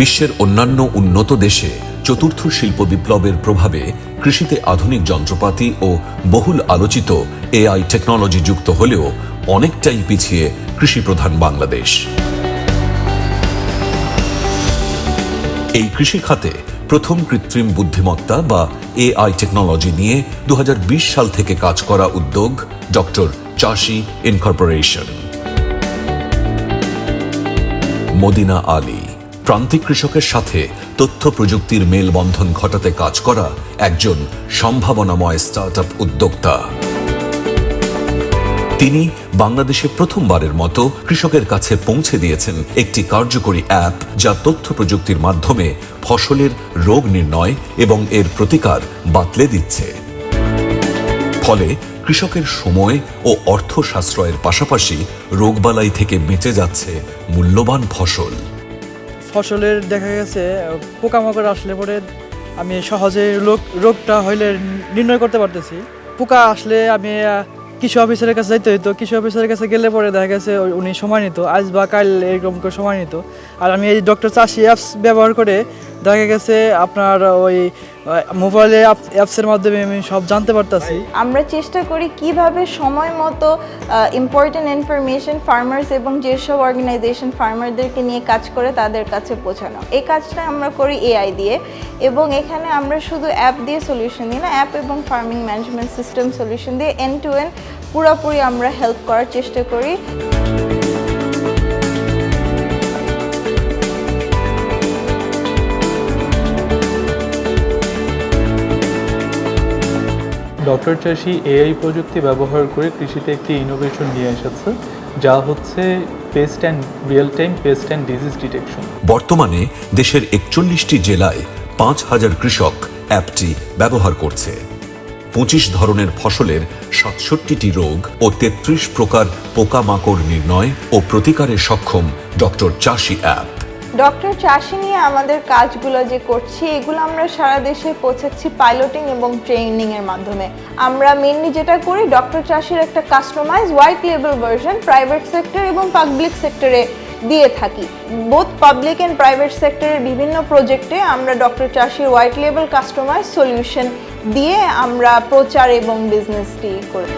বিশ্বের অন্যান্য উন্নত দেশে চতুর্থ শিল্প বিপ্লবের প্রভাবে কৃষিতে আধুনিক যন্ত্রপাতি ও বহুল আলোচিত এআই টেকনোলজি যুক্ত হলেও অনেকটাই পিছিয়ে কৃষিপ্রধান বাংলাদেশ। এই কৃষি খাতে প্রথম কৃত্রিম বুদ্ধিমত্তা বা এআই টেকনোলজি নিয়ে দু হাজার বিশ সাল থেকে কাজ করা উদ্যোগ ডক্টর চাষি ইনকর্পোরেশন। মদিনা আলী প্রান্তিক কৃষকের সাথে তথ্য প্রযুক্তির মেলবন্ধন ঘটাতে কাজ করা একজন সম্ভাবনাময় স্টার্টআপ উদ্যোক্তা। তিনি বাংলাদেশে প্রথমবারের মতো কৃষকের কাছে পৌঁছে দিয়েছেন একটি কার্যকরী অ্যাপ যা তথ্য প্রযুক্তির মাধ্যমে ফসলের রোগ নির্ণয় এবং এর প্রতিকার বাতলে দিচ্ছে। ফলে কৃষকের সময় ও অর্থ সাশ্রয়ের পাশাপাশি রোগবালাই থেকে বেঁচে যাচ্ছে মূল্যবান ফসল। ফসলের দেখা গেছে, পোকামাকড় আসলে পরে আমি সহজে রোগ, রোগটা হইলে নির্ণয় করতে পারতেছি। পোকা আসলে আমি কৃষি অফিসারের কাছে যাইতে হইতো। কৃষি অফিসারের কাছে গেলে পরে দেখা গেছে উনি সময় নিত। আজ বা কাল এরকম করে সময় নিত। আর আমি এই ডক্টর চাষি অ্যাপস ব্যবহার করে দেখা গেছে আপনার ওই মোবাইলে অ্যাপসের মাধ্যমে আমি সব জানতে পারতাছি। আমরা চেষ্টা করি কীভাবে সময় মতো ইম্পর্টেন্ট ইনফরমেশন ফার্মার্স এবং যেসব অর্গানাইজেশন ফার্মারদেরকে নিয়ে কাজ করে তাদের কাছে পৌঁছানো। এই কাজটা আমরা করি এআই দিয়ে এবং এখানে আমরা শুধু অ্যাপ দিয়ে সলিউশন দিই না অ্যাপ এবং ফার্মিং ম্যানেজমেন্ট সিস্টেম সলিউশন দিয়ে এন টু এন পুরোপুরি আমরা হেল্প করার চেষ্টা করি। ডক্টর চাষি এআই প্রযুক্তি ব্যবহার করে কৃষিতে একটি ইনোভেশন নিয়ে এসেছে, যা হচ্ছে pest and real time pest and disease detection বর্তমানে দেশের একচল্লিশটি জেলায় পাঁচ হাজার কৃষক অ্যাপটি ব্যবহার করছে। পঁচিশ ধরনের ফসলের সাতষট্টিটি রোগ ও তেত্রিশ প্রকার পোকামাকড় নির্ণয় ও প্রতিকারে সক্ষম ডক্টর চাষি অ্যাপ। ডক্টর চাষি নিয়ে আমাদের কাজগুলো যে করছি, এগুলো আমরা সারা দেশে পৌঁছাচ্ছি পাইলটিং এবং ট্রেনিং এর মাধ্যমে। আমরা মেনলি যেটা করি, ডক্টর চাষির একটা customise white level version private sector এবং পাবলিক সেক্টরে দিয়ে থাকি। বোথ পাবলিক অ্যান্ড প্রাইভেট সেক্টরের বিভিন্ন প্রজেক্টে আমরা ডক্টর চাষির হোয়াইট লেভেল কাস্টমাইজ সলিউশন দিয়ে আমরা প্রচার এবং বিজনেসটি করি।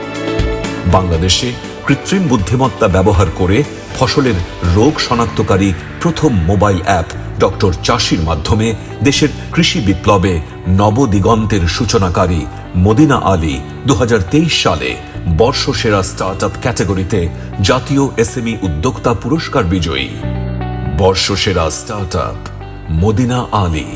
বাংলাদেশে কৃত্রিম বুদ্ধিমত্তা ব্যবহার করে ফসলের রোগ শনাক্তকারী প্রথম মোবাইল অ্যাপ ডক্টর চাষির মাধ্যমে দেশের কৃষি বিপ্লবে নবদিগন্তের সূচনাকারী মদিনা আলী দু হাজার তেইশ সালে বর্ষসেরা স্টার্টআপ ক্যাটাগরিতে জাতীয় এসএমই উদ্যোক্তা পুরস্কার বিজয়ী। বর্ষসেরা স্টার্টআপ মদিনা আলী।